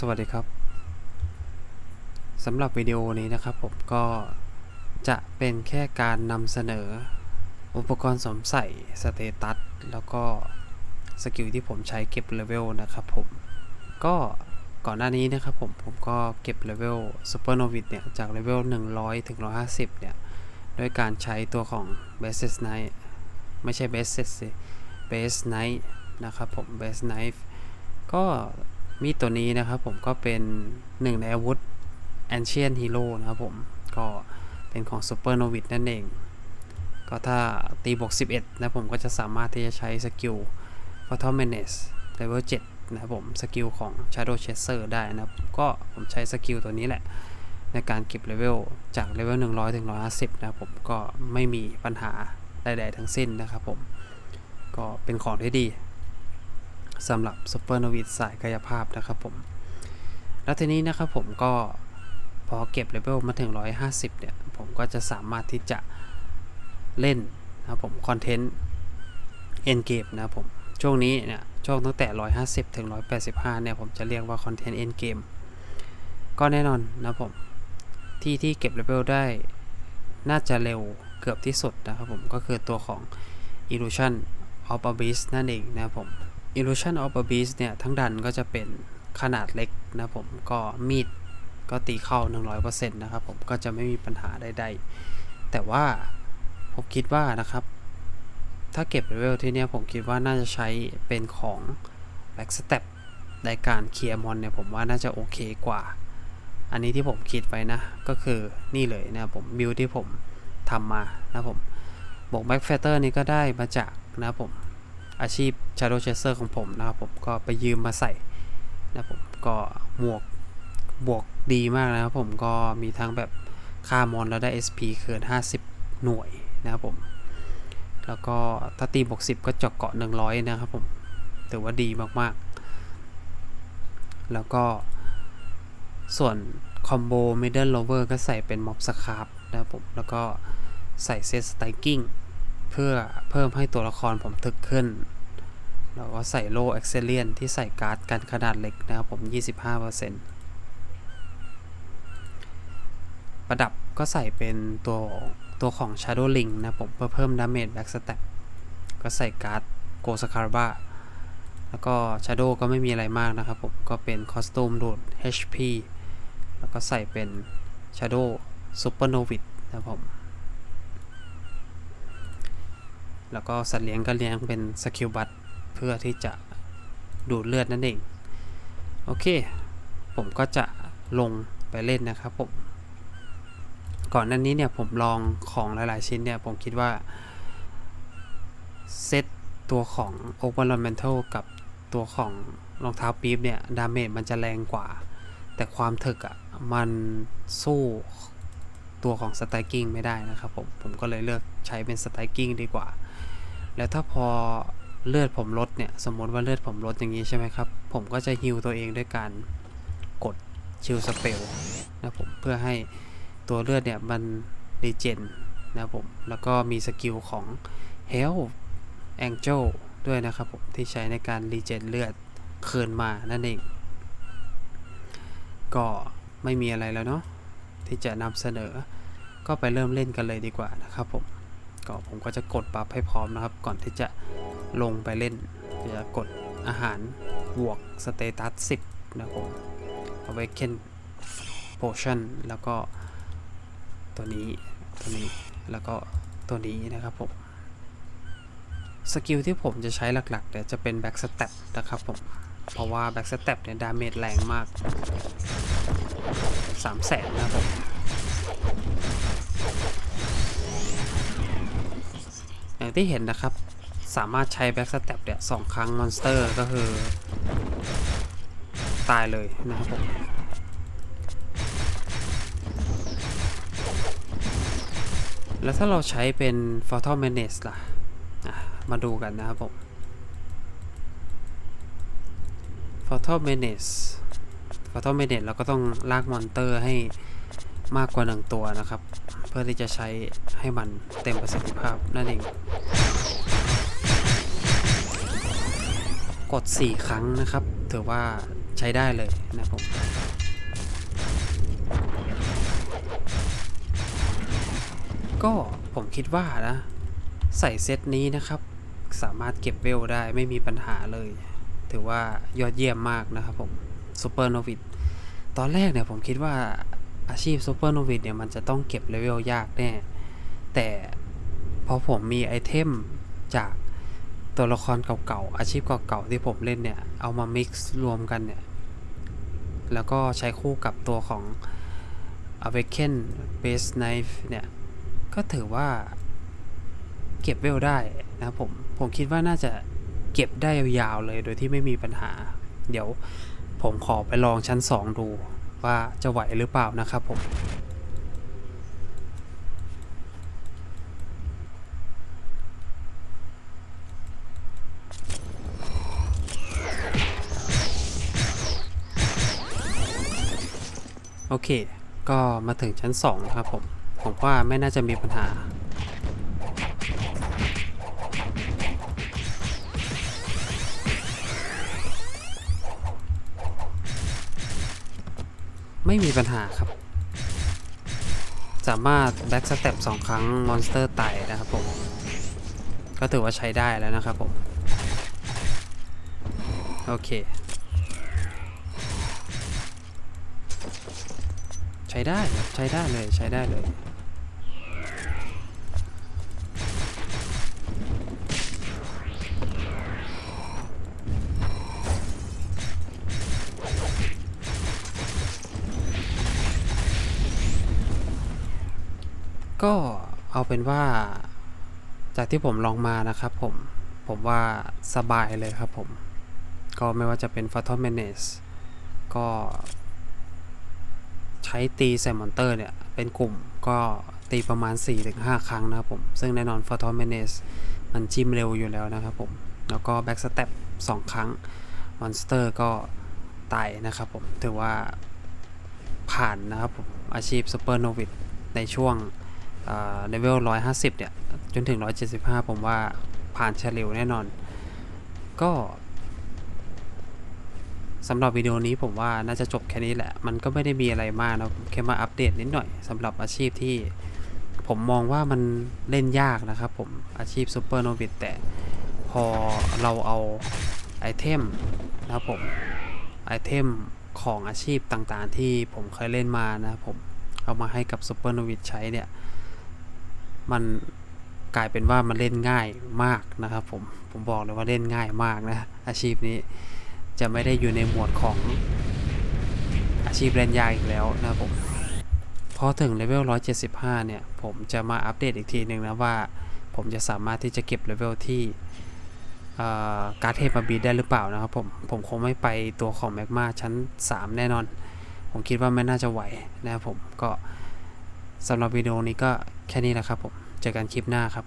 สวัสดีครับสำหรับวิดีโอนี้นะครับผมก็จะเป็นแค่การนำเสนอ อุปกรณ์สวมใส่สเตตัสแล้วก็สกิลที่ผมใช้เก็บเลเวลนะครับผมก็ก่อนหน้านี้นะครับผมผมก็เก็บเลเวลซูเปอร์โนวิดเนี่ยจากเลเวล100 ถึง 150 เนี่ยด้วยการใช้ตัวของ b a s e s Knight ไม่ใช่ b a s e s สิ Base Knight นะครับผม Base Knife ก็ มีดตัวนี้นะครับผมก็เป็นหนึ่งในอาวุธ Ancient Hero นะครับผม ก็เป็นของ Super Novice นั่นเอง ก็ถ้าตีบวก 11 นะผมก็จะสามารถที่จะใช้สกิล Fatal Menace Level 7 นะครับผม สกิลของ Shadow Chaser ได้นะครับ ก็ผมใช้สกิลตัวนี้แหละ ในการเก็บเลเวลจากเลเวล100 ถึง 150 นะครับผม ก็ไม่มีปัญหาใดๆทั้งสิ้นนะครับผม ก็เป็นของที่ดี สำหรับซูเปอร์โนวิดสายกายภาพนะครับผม แล้วทีนี้นะครับผมก็พอเก็บเลเวลมาถึง 150 เนี่ย ผมก็จะสามารถที่จะเล่นนะครับผมคอนเทนต์เอ็นเกมนะครับผม ช่วงนี้เนี่ย ช่วงตั้งแต่ 150 ถึง 185 เนี่ย ผมจะเรียกว่าคอนเทนต์เอ็นเกมก็แน่นอนนะผมที่ที่เก็บเลเวลได้น่าจะเร็วเกือบที่สุดนะครับผมก็คือตัวของ Illusion of Abyss นั่นเองนะผม Illusion of Abyss เนี่ย ทั้งดันก็จะเป็นขนาดเล็กนะผมก็มีดก็ตีเข้า 100%นะครับผมก็จะไม่มีปัญหาใดๆ แต่ว่าผมคิดว่านะครับ ถ้าเก็บเลเวลที่เนี้ยผมคิดว่าน่าจะใช้เป็นของ Backstep ในการเคลียร์มอนเนี่ยผมว่าน่าจะโอเคกว่า อันนี้ที่ผมคิดไว้นะ ก็คือนี่เลยนะผมบิลที่ผมทำมานะผมบวกแบ็กแฟเตอร์นี้ก็ได้มาจากนะผม อาชีพ Shadow Chaser ของผมนะครับผมก็ไปยืมมาใส่นะผมก็หมวกบวกดีมากนะครับผมก็มีทั้งแบบค่ามอนแล้วได้ SP เกิน 50 หน่วยนะครับผม แล้วก็ถ้าตีบวก10 ก็เจาะเกาะ 100 นะครับผมถือว่าดีมากๆ แล้วก็ส่วนคอมโบ Middle Lover ก็ใส่เป็นม็อบสครับนะครับผม แล้วก็ใส่เซตสไตกิ้ง เพื่อเพิ่มให้ตัวละครผมถึกขึ้น แล้วก็ใส่โล่เอ็กเซเลียนที่ใส่การ์ดกันขนาดเล็กนะครับผม 25%ประดับก็ใส่เป็นตัวตัวของ Shadow Link นะผมเพื่อเพิ่มดาเมจแบ็กสแต็ก็ใส่การ์ดโกสคาร์บาแล้วก็ Shadow ก็ไม่มีอะไรมากนะครับผม ก็เป็นคอสตูมดูด HP แล้วก็ใส่เป็น Shadow Super Novic นะครับผม แล้วก็สัตว์เลี้ยงก็เลี้ยงเป็นสกิลบัตเพื่อที่จะดูดเลือดนั่นเอง โอเค ผมก็จะลงไปเล่นนะครับผม ก่อนหน้านี้เนี่ยผมลองของหลายๆชิ้นเนี่ย ผมคิดว่า เซตตัวของ Open Elemental กับตัวของรองเท้าปี๊บเนี่ย ดาเมจมันจะแรงกว่า แต่ความถึกอะ่ะ มันสู้ตัวของสไตกิ้งไม่ได้นะครับผม ผมก็เลยเลือกใช้เป็นสไตกิ้งดีกว่า แล้วถ้าพอเลือดผมลดเนี่ย สมมติว่าเลือดผมลดอย่างนี้ใช่ไหมครับ ผมก็จะฮิวตัวเองด้วยการกดชิลสเปลนะผมเพื่อให้ตัวเลือดเนี่ยมันรีเจนนะผม แล้วก็มีสกิลของ Health Angel ด้วยนะครับผม ที่ใช้ในการรีเจนเลือดคืนมานั่นเอง ก็ไม่มีอะไรแล้วเนาะที่จะนำเสนอ ก็ไปเริ่มเล่นกันเลยดีกว่านะครับผม ก็ผมก็จะกดปรับให้พร้อมนะครับ ก่อนที่จะลงไปเล่นจะกดอาหารบวกสเตตัส10นะครับผม Awaken Potion แล้วก็ตัวนี้ตัวนี้แล้วก็ตัวนี้นะครับผมสกิลที่ผมจะใช้หลักๆเนี่ยจะเป็น Back Step นะครับผม เพราะว่า Back Step เนี่ยดาเมจแรงมาก3แสนนะครับผม อย่างที่เห็นนะครับ สามารถใช้แบ็กสเต็ปเนี่ยสองครั้งมอนสเตอร์ก็คือ ตายเลยนะครับผมแล้วถ้าเราใช้เป็น Fatal Menace ล่ะอะ มาดูกันนะครับผม Fatal Menace Fatal Menace เราก็ต้องลากมอนเตอร์ให้มากกว่าหนึ่งตัวนะครับ พื่อที่จะใช้ให้มันเต็มประสิทธิภาพนั่นเอง กด 4 ครั้งนะครับ ถือว่าใช้ได้เลยนะครับผมก็ผมคิดว่านะ ใส่เซตนี้นะครับ สามารถเก็บเวลได้ไม่มีปัญหาเลย ถือว่ายอดเยี่ยมมากนะครับผมซูเปอร์โนวิดตอนแรกเนี่ยผมคิดว่า อาชีพซูเปอร์โนวิดเนี่ยมันจะต้องเก็บเลเวลยากแน่ แต่พอผมมีไอเทมจากตัวละครเก่าๆ อาชีพเก่าๆ ที่ผมเล่นเนี่ย เอามา mix รวมกันเนี่ย แล้วก็ใช้คู่กับตัวของ Awaken Base Knife เนี่ย ก็ถือว่าเก็บเวลได้นะผม ผมคิดว่าน่าจะเก็บได้ยาวๆเลยโดยที่ไม่มีปัญหา เดี๋ยวผมขอไปลองชั้น 2 ดู ว่าจะไหวหรือเปล่านะครับผมโอเค ก็มาถึงชั้น2นะครับผม ผมว่าไม่น่าจะมีปัญหา ไม่มีปัญหาครับ สามารถแบ็กสเต็ปสองครั้งมอนสเตอร์ไต่นะครับผม ก็ถือว่าใช้ได้แล้วนะครับผม โอเค ใช้ได้ใช้ได้เลยใช้ได้เลย ก็เอาเป็นว่า จากที่ผมลองมานะครับผม ผมว่าสบายเลยครับผม ก็ไม่ว่าจะเป็น f a t a l Menace ก็ ใช้ตีใส่มอนเตอร์เนี่ย เป็นกลุ่มก็ตีประมาณ 4-5 ครั้งนะครับผม ซึ่งแน่นอน f a t a l Menace มันจิ้มเร็วอยู่แล้วนะครับผม แล้วก็ Back Step 2 ครั้งมอนสเตอร์ก็ตายนะครับผม ถือว่าผ่านนะครับผม อาชีพ Super Novice ในช่วง เลเวล 150 เนี่ย จนถึง 175 ผมว่าผ่านเฉลียวแน่นอน ก็สำหรับวิดีโอนี้ผมว่าน่าจะจบแค่นี้แหละ มันก็ไม่ได้มีอะไรมากนะแค่มาอัปเดตนิดหน่อยสำหรับอาชีพที่ผมมองว่ามันเล่นยากนะครับผมอาชีพซูเปอร์โนวิ e แต่พอเราเอาไอเทมนะครับผมไอเทมของอาชีพต่างๆ ที่ผมเคยเล่นมานะผมเอามาให้กับซูเปอร์โนวิ e ใช้เนี่ย มันกลายเป็นว่ามันเล่นง่ายมากนะครับผมผมบอกเลยว่าเล่นง่ายมากนะอาชีพนี้จะไม่ได้อยู่ในหมวดของอาชีพเล่นยากอีกแล้วนะครับผมพอถึงเลเวล 175 เนี่ย ผมจะมาอัปเดตอีกทีหนึ่งนะว่า ผมจะสามารถที่จะเก็บเลเวลที่การ์ดเทพมาบีได้หรือเปล่านะครับผม ผมคงไม่ไปตัวของแมกมาชั้น 3 แน่นอน ผมคิดว่าไม่น่าจะไหวนะครับผม ก็สำหรับวิดีโอนี้ก็ แค่นี้แหละครับผม เจอกันคลิปหน้าครับ